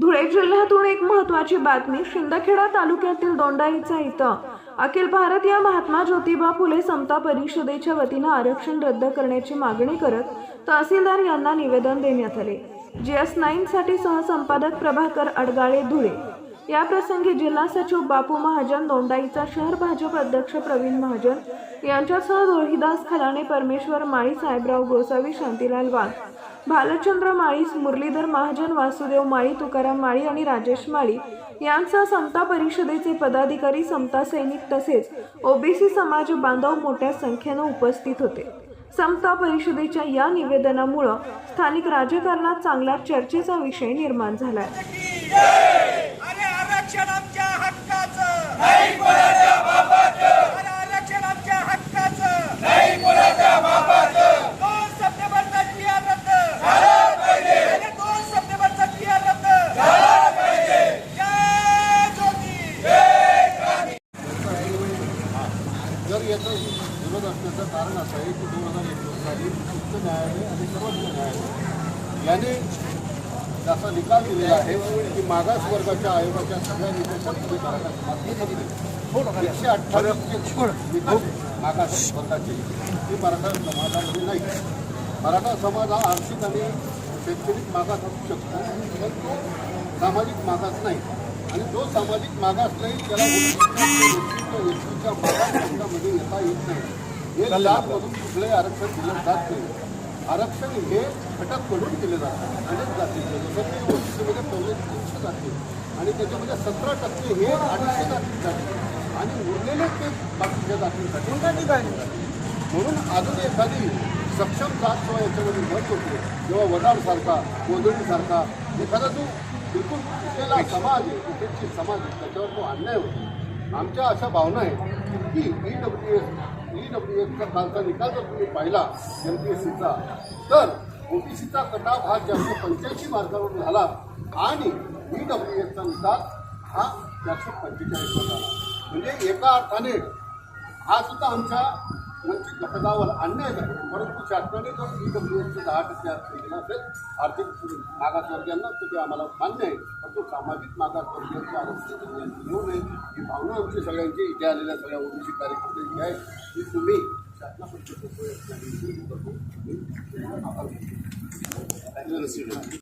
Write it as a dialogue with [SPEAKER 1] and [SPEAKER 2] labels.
[SPEAKER 1] धुळे जिल्ह्यातून एक महत्त्वाची बातमी शिंदखेडा तालुक्यातील दोंडाईचा इथं. अखिल भारतीय महात्मा ज्योतिबा फुले समता परिषदेच्या वतीनं आरक्षण रद्द करण्याची मागणी करत तहसीलदार यांना निवेदन देण्यात आले. जी एस नाईनसाठी सहसंपादक प्रभाकर अडगाळे धुळे. या प्रसंगी जिल्हा सचिव बापू महाजन दोंडाईचा शहर भाजप अध्यक्ष प्रवीण महाजन यांच्यासह रोहिदास खलाणे परमेश्वर माळी साहेबराव गोसावी शांतीलाल वाघ भालचंद्र माळी मुरलीधर महाजन वासुदेव माळी तुकाराम माळी आणि राजेश माळी यांसह समता परिषदेचे पदाधिकारी समता सैनिक तसेच ओबीसी समाज बांधव मोठ्या संख्येनं उपस्थित होते. समता परिषदेच्या या निवेदनामुळं स्थानिक राजकारणात चांगला चर्चेचा विषय निर्माण झालाय
[SPEAKER 2] अरे आरक्षण आमच्या हक्काचं नाही कोणाच्या बापाचं अरे आरक्षण आमच्या हक्काचं नाही कोणाच्या बापाचं दोन सप्टेंबरचा टीआर रद्द झाला पाहिजे अरे दोन सप्टेंबरचा टीआर रद्द झाला पाहिजे जय ज्योती
[SPEAKER 3] जर याचा विरोध असण्याचं कारण असं आहे की दोन हजार एकवीस साली उच्च न्यायालय आणि सर्वोच्च न्यायालय याने असा निकाल दिलेला आहे की मागास वर्गाच्या आयोगाच्या सगळ्या निकषांमध्ये एकशे अठ्ठावीसचे निकष मागास वर्गाचे. ते मराठा समाजामध्ये नाही. मराठा समाज हा आर्थिक आणि शैक्षणिक मागास असू शकतो पण तो सामाजिक मागास नाही. आणि जो सामाजिक मागास नाही त्याला व्यक्तीच्या मागास वर्गामध्ये येता येत नाही. हे जातमधून कुठलंही आरक्षण दिलं जात नाही. आरक्षण हे घटककडून दिले जातात अनेक जातीचे जसं की ओबीसीमध्ये पहिले तीनशे जाती. आणि त्याच्यामध्ये सतरा टक्के हे अडीचशे जातीसाठी आणि उरलेले ते बाकीच्या जातींसाठी म्हणून अजून एखादी सक्षम जात किंवा याच्यामध्ये मत होते किंवा वडारसारखा कोदळीसारखा एखादा जो बिलकुल समाज आहे उपेक्षित समाज आहे त्याच्यावर तो अन्याय होतो. आमच्या अशा भावना आहेत की E W S E W एसचा कालचा निकाल जर तुम्ही पाहिला एम पी एस सीचा तर ओबीसीचा कटाव हा चारशे पंच्याऐंशी मार्कावर झाला आणि ई डब्ल्यू एसचा निकाल हा चारशे पंचेचाळीसवर झाला. म्हणजे एका अर्थाने हा सुद्धा आमच्या वंचित घटकावर अन्याय आहे परंतु शासनाने जर ई डब्ल्यू एसचे दहा टक्के आरक्षण दिलं असेल आर्थिक मागासवर्गीयांना तर ते आम्हाला मान्य आहे. परंतु सामाजिक मागासवर्गीयांचे आरक्षण त्यांनी येऊ नये. भावना आमची सगळ्यांची इथे आलेल्या सगळ्या ओबीसी कार्यकर्त्यांची आहे की तुम्ही शासनाकडे आभार मानतो.